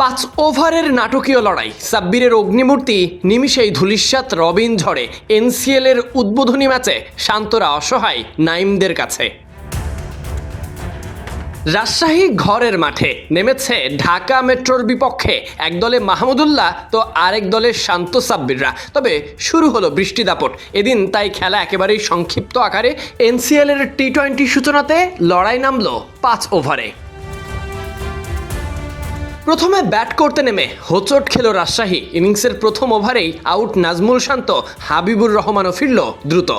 পাঁচ ওভারের নাটকীয় লড়াই। সাব্বিরের অগ্নিমূর্তি, নিমিষেই ধুলিস্যাত রবিন ঝড়ে এনসিএল এর উদ্বোধনী ম্যাচে শান্তরা অসহায় নাইমদের কাছে। রাজশাহী ঘরের মাঠে নেমেছে ঢাকা মেট্রোর বিপক্ষে এক দলে মাহমুদুল্লাহ তো আরেক দলে শান্ত সাব্বিররা। তবে শুরু হলো বৃষ্টি দাপট এদিন তাই খেলা একেবারেই সংক্ষিপ্ত আকারে এনসিএল এর টি টোয়েন্টি সূচনাতে লড়াই নামলো পাঁচ ওভারে। প্রথমে ব্যাট করতে নেমে হোচট খেল রাজশাহী। ইনিংসের প্রথম ওভারেই আউট নাজমুল শান্ত, হাবিবুর রহমানও ফিরল দ্রুত।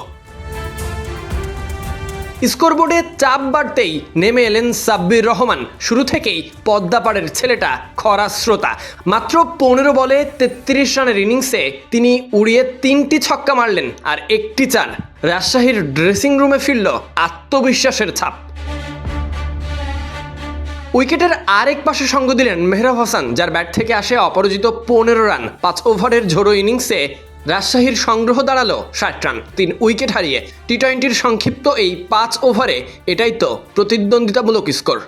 স্কোরবোর্ডে চাপ বাড়তেই নেমে এলেন সাব্বির রহমান। শুরু থেকেই পদ্মাপাড়ের ছেলেটা খরা শ্রোতা। মাত্র পনেরো বলে তেত্রিশ রানের ইনিংসে তিনি উড়িয়ে তিনটি ছক্কা মারলেন আর একটি চার। রাজশাহীর ড্রেসিং রুমে ফিরল আত্মবিশ্বাসের ছাপ। উইকেটের আরেক পাশে সঙ্গ দিলেন মেহরাব হাসান, যার ব্যাট থেকে আসে অপরাজিত পনেরো রান। পাঁচ ওভারের ঝোড়ো ইনিংসে রাজশাহীর সংগ্রহ দাঁড়াল ষাট রান। তিন উইকেট হারিয়ে টি টোয়েন্টির সংক্ষিপ্ত এই পাঁচ ওভারে এটাই তো প্রতিদ্বন্দ্বিতামূলক স্কোর।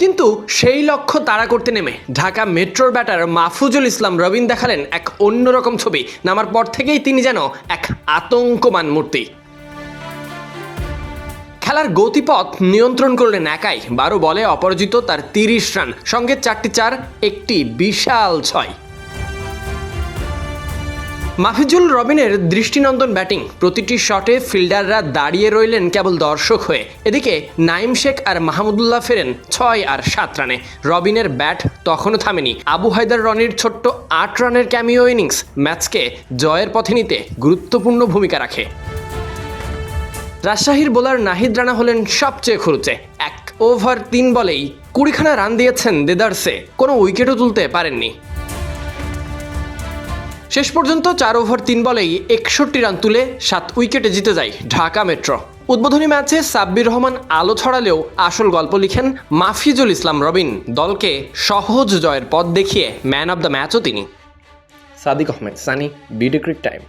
কিন্তু সেই লক্ষ্য তাড়া করতে নেমে ঢাকা মেট্রোর ব্যাটার মাহফুজুল ইসলাম রবিন দেখালেন এক অন্যরকম ছবি, নামার পর থেকেই তিনি যেন এক আতঙ্কমান মূর্তি। খেলার গতিপথ নিয়ন্ত্রণ করলেন একাই। বারো বলে অপরাজিত তার তিরিশ রান, সঙ্গে চারটি চার, একটি বিশাল ছয়। মাফিজুল রবিনের দৃষ্টিনন্দন ব্যাটিং, প্রতিটি শটে ফিল্ডাররা দাঁড়িয়ে রইলেন কেবল দর্শক হয়ে। এদিকে নাইম শেখ আর মাহমুদুল্লাহ ফেরেন ছয় আর সাত রানে। রবিনের ব্যাট তখনও থামেনি। আবু হায়দার রনির ছোট্ট আট রানের ক্যামিও ইনিংস, ম্যাচকে জয়ের পথে নিতে গুরুত্বপূর্ণ ভূমিকা রাখে। রাজশাহীর বোলার নাহিদ রানা হলেন সবচেয়ে খরুচে। এক ওভার তিন বলেই কুড়িখানা রান দিয়েছেন দেদারসে। কোনো উইকেটও তুলতে পারেননি। শেষ পর্যন্ত চার ওভার তিন বলেই একষট্টি রান তুলে সাত উইকেটে জিতে যায় ঢাকা মেট্রো। উদ্বোধনী ম্যাচে সাব্বির রহমান আলো ছড়ালেও আসল গল্প লিখেন মাফিজুল ইসলাম রবিন, দলকে সহজ জয়ের পথ দেখিয়ে ম্যান অব দ্য ম্যাচও তিনি। Sadik Ahmed, Sunny, BD cric time.